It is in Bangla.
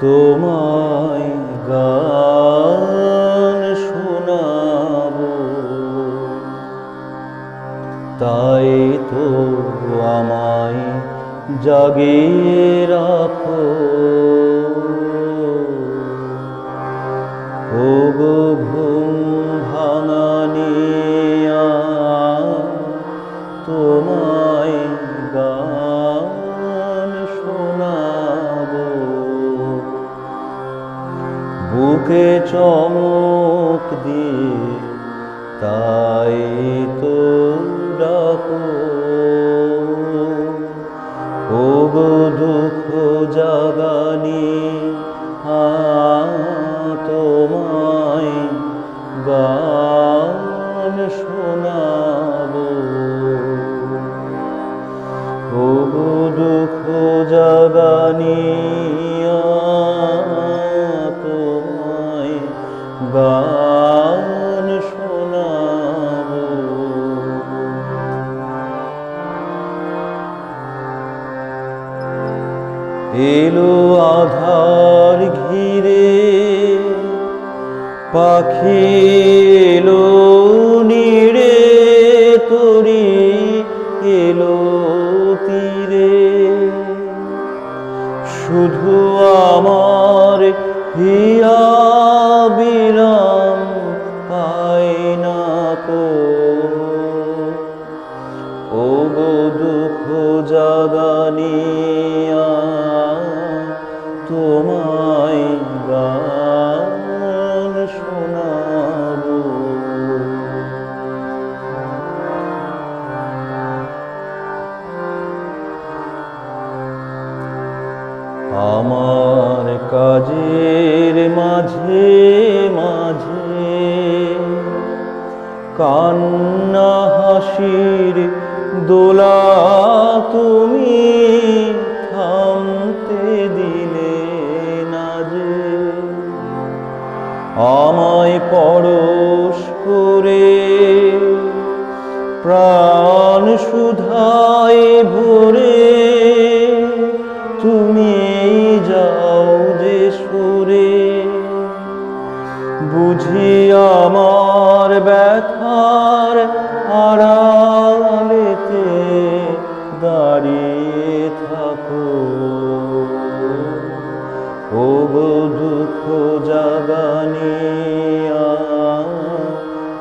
তোমায় গান শোনাব। তাই তো আমায় জাগিয়ে রাখো। বুকে চমক দিয়ে তাই তো ডাকো এলো আধার ঘিরে। পাখি এলো নিড়ে তরি এলো তীরে। শুধু আমার হিয়া বিরাম জাগানিয়া তোমায় গান আমার কাজের মাঝে মাঝে কান্না হাসির দোলা আমায় পরশ করে প্রাণ সুধায় ভরে তুমি যাও যে সুরে। বুঝি আমার ব্যথার আড়ালেতে